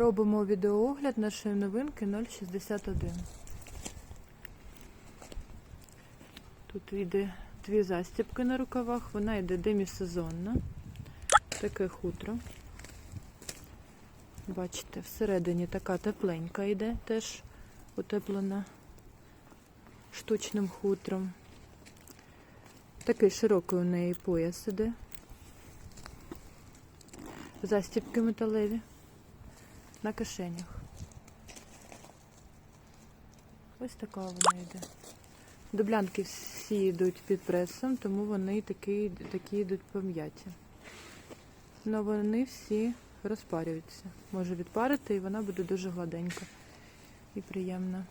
Робимо відеоогляд нашої новинки 061. Тут йде дві застібки на рукавах, вона йде демісезонна. Таке хутро. Бачите, всередині така тепленька йде, теж утеплена штучним хутром. Такий широкий у неї пояс іде. Застібки металеві на кишенях. Ось така вона йде. Дублянки всі йдуть під пресом, тому вони такі, такі йдуть пом'яті. Але вони всі розпарюються. Може відпарити і вона буде дуже гладенька і приємна.